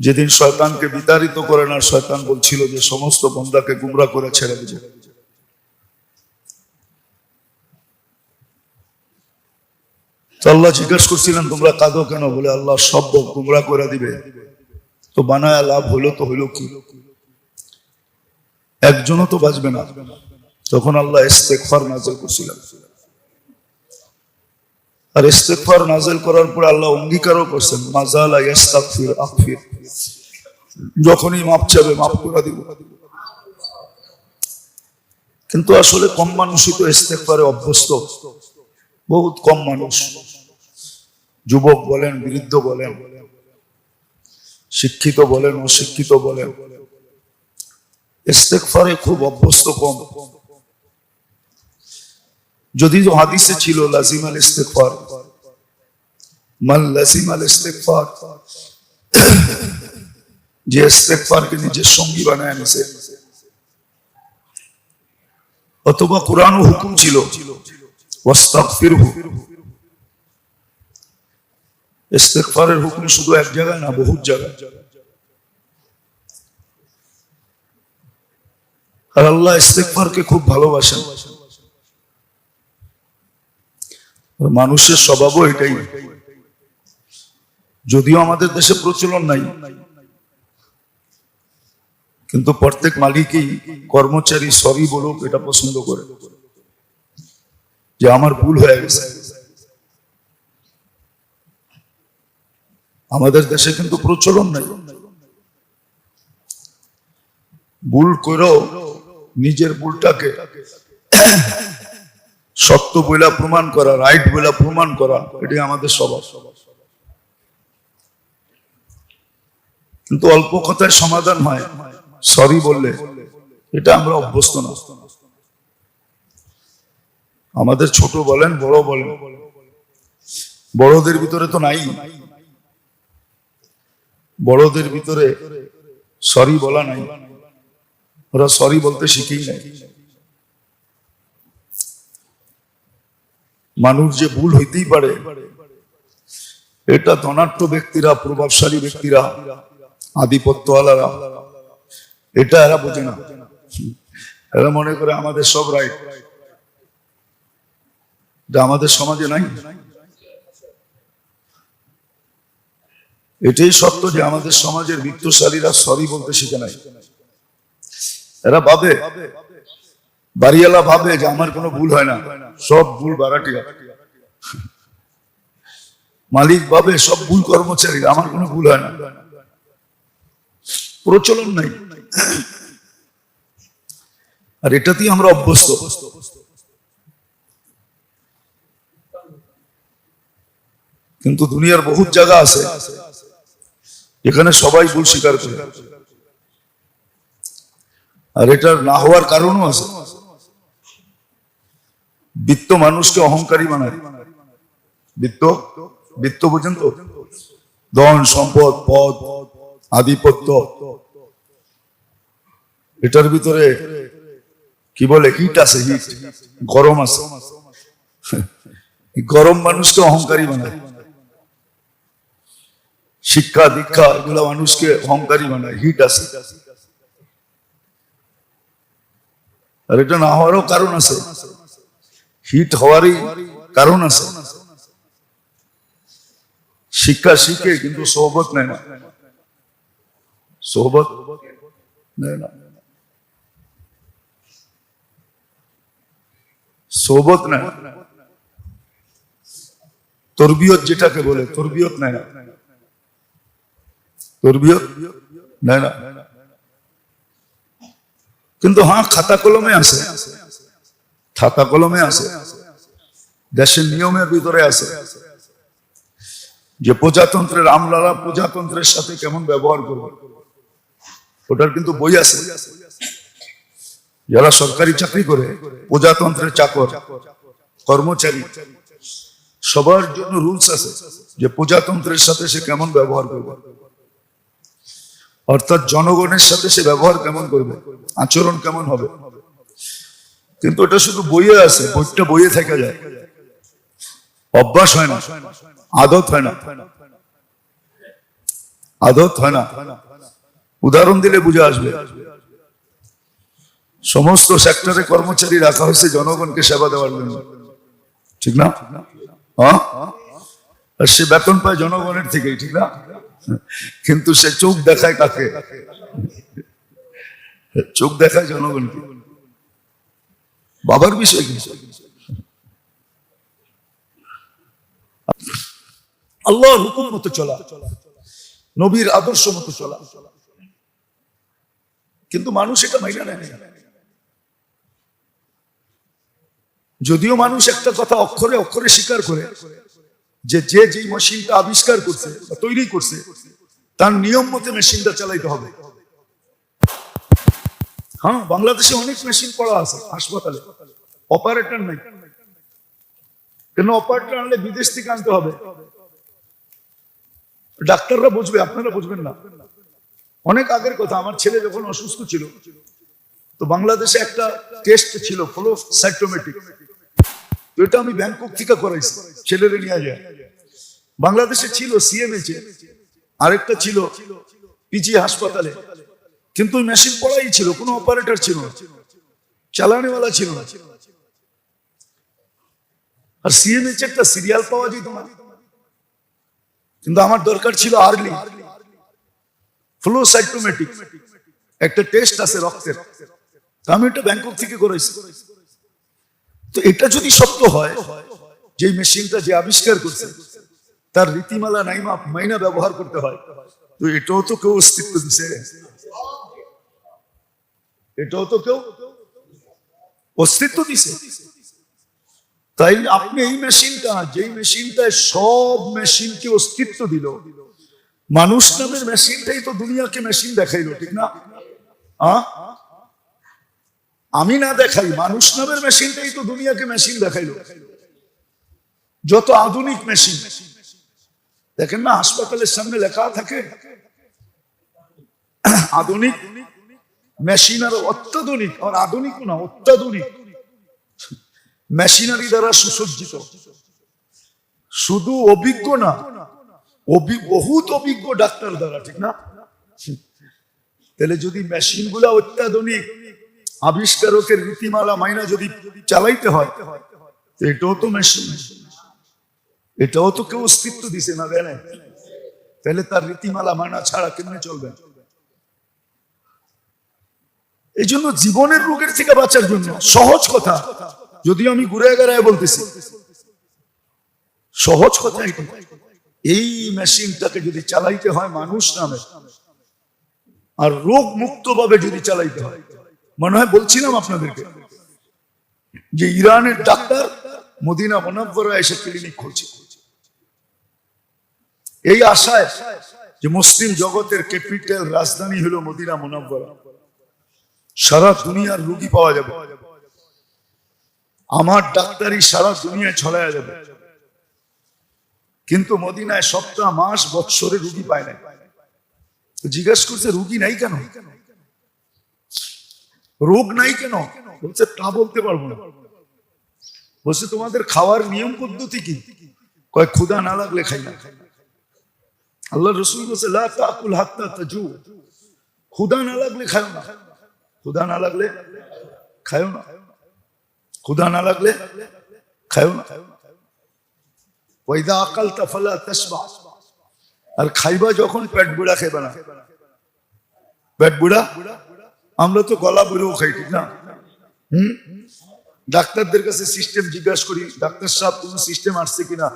যেদিন শয়তানকে বিতাড়িত করেন আর শয়তান বলছিল যে সমস্ত বন্দাকে গুমরা করে ছেড়ে দেবে। আল্লাহ জিজ্ঞেস করছিলেন, তোমরা কাঁদো কেন? বলে, আল্লাহ সব গুমরা করে দিবে। তো বানায় লাভ হলো তো হইল কি? একজনও তো বাঁচবে না। তখন আল্লাহ করছিলেন। আর ইস্তেকফার নাজেল করার পর আল্লাহ অঙ্গীকারও করছেন মাজালা ইয়াস্তাগফির আগফির যখনই মাপ চাবে মাপ করে দিব। কিন্তু আসলে কম মানুষই তো ইস্তেকফারে অভ্যস্ত। বহুত কম মানুষ। যুবক বলেন, বৃদ্ধ বলেন, শিক্ষিত বলেন, অশিক্ষিত বলেন। ইস্তেকফারে খুব অভ্যস্ত কম। যদি হাদিসে ছিল, লাজিম আল ইস্তেকফার মান লাজিম আল ইস্তেকফার যে ইস্তেকফারকে নিজের সঙ্গী বানায় নিছে। অথবা কোরআন হুকুম ছিল ইস্তেগফারের হুকুম শুধু এক জায়গায় না, বহুত জায়গায়। আর আল্লাহ ইস্তেগফারকে খুব ভালোবাসেন আর মানুষের স্বভাবও এটাই। যদিও আমাদের দেশে প্রচলন নাই, কিন্তু প্রত্যেক মালিকই কর্মচারী সরি বলুক এটা পছন্দ করে। যে আমার ভুল হয়ে গেছে। আমাদের দেশে কিন্তু প্রচলন নাই। ভুল করেও নিজের ভুলটাকে সত্য বইলা প্রমাণ করা রাইট বইলা প্রমাণ করা, এটাই আমাদের স্বভাব। কিন্তু অল্প কথায় সমাধান হয় সরি বললে, এটা আমরা অভ্যস্ত না। আমাদের ছোট বলেন, বড় বলেন, বড়দের ভিতরে তো নাই। বড়দের ভিতরে সরি বলা নাই। ওরা সরি বলতে শিখেই নাই। মানুষ যে ভুল হইতেই পারে, এটা ধনাঢ্য ব্যক্তিরা, প্রভাবশালী ব্যক্তিরা, আধিপত্যওয়ালারা, এটা এরা বোঝে না। এরা মনে করে আমাদের সব রাইট আমাদের সমাজে নাই। এটাই সত্য যে আমাদের সমাজের বিত্তশালীরা সরি বলতে শিখে নাই। এরা ভাবে বাড়িওয়ালা ভাবে যে আমার কোনো ভুল হয় না, সব ভুল বারাটিয়া। মালিক ভাবে সব ভুল কর্মচারী, আমার কোনো ভুল হয় না। প্রচলন নাই। আর এটাতেই আমরা অভ্যস্ত। কিন্তু দুনিয়ার বহুত জায়গা আছে, এখানে সবাই ভুল স্বীকার করে। আর এটার না হওয়ার কারণও আছে। বৃত্ত মানুষকে অহংকারী বানায়। বৃত্ত? বৃত্ত বোঝেন তো? ধন, সম্পদ, পদ, আধিপত্য। এটার ভিতরে কি বলে? হিট আছে, হিট। গরম আছে। গরম মানুষকে অহংকারী বানায়। শিক্ষা, দীক্ষা, এগুলো মানুষকে অহংকারী বানায়। হিট আছে। আর এটা না হওয়ারও কারণ আছে। হিট হওয়ারই কারণ আছে। শিক্ষা শিখে কিন্তু সোহবত নেয় না সোহবত নেয় না সোহবত নেয় না তরবিয়ত যেটাকে বলে, তরবিয়ত নেয় না তরবিয়ত নেয় না কিন্তু হ্যাঁ খাতা কলমে আছে। খাতা কলমে আছে। দেশের নিয়মের ভিতরে আছে। যে প্রজাতন্ত্রের আমলারা প্রজাতন্ত্রের সাথে কেমন ব্যবহার করবে? ওটার কিন্তু বই আছে। যারা সরকারি চাকরি করে, প্রজাতন্ত্রের চাকর, কর্মচারী, সবার জন্য রুলস আছে যে প্রজাতন্ত্রের সাথে সে কেমন ব্যবহার করবে। অর্থাৎ জনগণের সাথে সে ব্যবহার কেমন করবে? আচরণ কেমন হবে? কিন্তু ওটা শুধু বইয়ে আছে, বইটা বইয়ে থেকে যায়। অভ্যাস হয় না, আদত হয় না। আদত হয় না। উদাহরণ দিলে বুঝে আসবে। সমস্ত সেক্টরে কর্মচারী রাখা হয়েছে জনগণকে সেবা দেওয়ার জন্য। ঠিক না? হ্যাঁ? আর সে বেতন পায় জনগণের থেকেই, ঠিক না? কিন্তু সে চোখ দেখায় কাকে? চোখ দেখায় জনগণকে। বাবার বিষয় কি? আল্লাহর হুকুম মতো চলা, নবীর আদর্শ মতো চলা। কিন্তু মানুষ এটা মাইনা নেয় যদিও মানুষ একটা কথা অক্ষরে অক্ষরে স্বীকার করে যে যে যেই মেশিনটা আবিষ্কার করছে তৈরি করছে, তার নিয়ম মতে মেশিনটা চালাইতে হবে। হ্যাঁ বাংলাদেশে অনেক মেশিন পড়া আছে, হাসপাতালে। অপারেটর নাই। কেন অপারেটর আনলে বিদেশ থেকে আনতে হবে? ডাক্তাররা বুঝবে, আপনারা বুঝবেন না। অনেক আগের কথা, আমার ছেলে যখন অসুস্থ ছিল, তো বাংলাদেশে একটা টেস্ট ছিল ফলো সাইটোমেটিক তো এটা আমি ব্যাংকক থেকে করাইছি, ছেলেরে নিয়ে যায় বাংলাদেশে ছিল সিএমএইচ আরেকটা ছিল পিজি হাসপাতালে। কিন্তু মেশিন পড়াই ছিল, কোনো অপারেটর ছিল না। চালানেওয়ালা ছিল না। আর সিএমএইচ একটা সিরিয়াল পাওয়া যেত না। কিন্তু আমার দরকার ছিল আর্লি ফ্লো সাইটোমেটিক একটা টেস্ট আছে রক্তের। আমি এটা ব্যাংকক থেকে করেছি তো এটা যদি সত্য হয়, যে মেশিনটা যে আবিষ্কার করছে, তার রীতিমালা নাইমা মাইনা ব্যবহার করতে হয়, তো এটাও তো কেউ অস্তিত্ব দিছে। এটাও তো কেউ অস্তিত্ব দিছে। তাই আপনি এই মেশিনটা, যেই মেশিনটায় সব মেশিনকে অস্তিত্ব দিল? মানুষ নামের মেশিনটাই তো দুনিয়াকে মেশিন দেখাইলো, ঠিক না? আমি না দেখাই, মানুষ নামের মেশিনটাই তো দুনিয়াকে মেশিন দেখাইলো। যত আধুনিক মেশিন। দেখেন না, হাসপাতালের সামনে লেখা থাকে, আধুনিক মেশিন আর অত্যাধুনিক আর আধুনিক না, অত্যাধুনিক। মেশিনারি দ্বারা সুসজ্জিত। শুধু অভিজ্ঞ না বহুত অভিজ্ঞ ডাক্তার দ্বারা, ঠিক না? তাহলে যদি মেশিনগুলা অত্যাধুনিক, আবিষ্কারকের রীতিমালা মাইনা যদি চালাইতে হয়, এটাও তো মেশিন। এটাও তো কেউ অস্তিত্ব দিছে না তাহলে তার রীতিমালা মানা ছাড়া কেমনে চলবে? এই জন্য জীবনের রোগের থেকে বাঁচার জন্য সহজ কথা, যদিও আমি ঘুরে গেড়ায় বলতেছি, সহজ কথা এই মেশিনটাকে যদি চালাইতে হয় মানুষ নামে, আর রোগ মুক্ত ভাবে যদি চালাইতে হয়, মনে হয় বলছিলাম আপনাদেরকে যে ইরানের ডাক্তার মদিনা মনাব্বরা এসে ক্লিনিক খুলছে। এই আশায় যে মুসলিম জগতের ক্যাপিটাল রাজধানী হলো মদিনা মনাব্বরা। সারা দুনিয়ার রোগী পাওয়া যাবে। আমার ডাক্তারি সারা দুনিয়ায় ছড়ায়া যাবে। কিন্তু মদিনায় সপ্তাহ, মাস, বৎসরে রুগী পায় না জিজ্ঞাসা করছে, রুগী নাই কেন? রোগ নাই কেন? বলছে, তা বলতে পারব না। বলছে, তোমাদের খাওয়ার নিয়ম পদ্ধতি কি? কয়, ক্ষুধা না লাগলে খাই না। আল্লাহ রসুল বলছে ক্ষুধা না লাগলে খাও না। ক্ষুধা না লাগলে খায়ও না। ক্ষুধা না লাগলে খায়ও না। আকাল তাফালা আর খাইবা যখন পেট বুড়া খাইবা না। পেট বুড়া? আমরা তো গলা বুড়েও খাই, ঠিক না? হুম? ডাক্তারদের কাছে সিস্টেম জিজ্ঞাসা করি, ডাক্তার সাহেব কোন সিস্টেম আসছে কিনা?